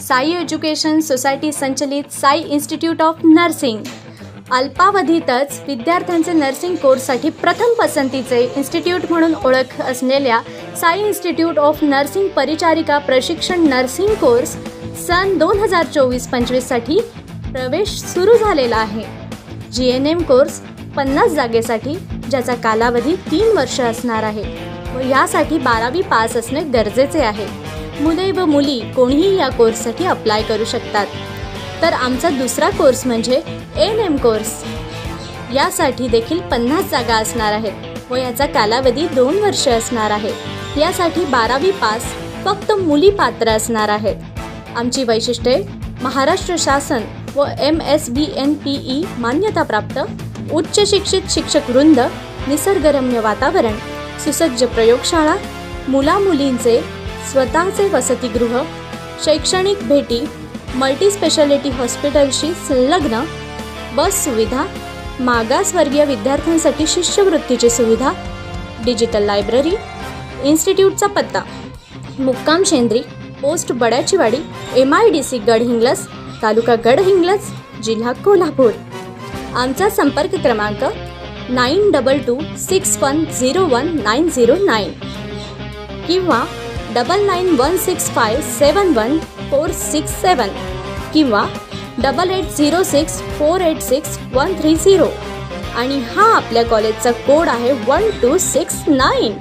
Sai education society संचलित Sai institute of nursing. अल्पावधीतच विद्यार्थ्यांचे नर्सिंग कोर्ससाठी प्रथम पसंतीचे इन्स्टिट्यूट म्हणून ओळख असलेल्या साई इन्स्टिट्यूट ऑफ नर्सिंग परिचारिका प्रशिक्षण नर्सिंग कोर्स सन दोन हजार चोवीस पंचवीससाठी प्रवेश सुरू झालेला आहे. जी एन एम कोर्स पन्नास जागेसाठी ज्याचा कालावधी तीन वर्ष असणार आहे व यासाठी बारावी पास असणे गरजेचे आहे. मुले व मुली कोणीही या कोर्ससाठी अप्लाय करू शकतात. तर आमचा दुसरा कोर्स म्हणजे एन एम कोर्स यासाठी देखील पन्नास जागा असणार आहेत व याचा कालावधी दोन वर्ष असणार आहे. यासाठी बारावी पास फक्त मुली पात्र असणार आहेत. आमची वैशिष्ट्ये महाराष्ट्र शासन व M S B N P E मान्यताप्राप्त उच्च शिक्षित शिक्षक वृंद निसर्गरम्य वातावरण सुसज्ज प्रयोगशाळा मुलामुलींचे स्वतःचे वसतिगृह शैक्षणिक भेटी मल्टीस्पेशालिटी हॉस्पिटलशी संलग्न बस सुविधा मागासवर्गीय विद्यार्थ्यांसाठी शिष्यवृत्तीची सुविधा डिजिटल लायब्ररी इन्स्टिट्यूटचा पत्ता मुक्काम Shendri post Badyachiwadi M I D C Gadhinglaj taluka Gadhinglaj जिल्हा कोल्हापूर. आमचा संपर्क क्रमांक nine double two six one zero one nine zero nine किंवा double nine one six five seven one four six seven किंवा double eight zero six four eight six one three zero आणि हा आपल्या कॉलेजचा कोड आहे one two six nine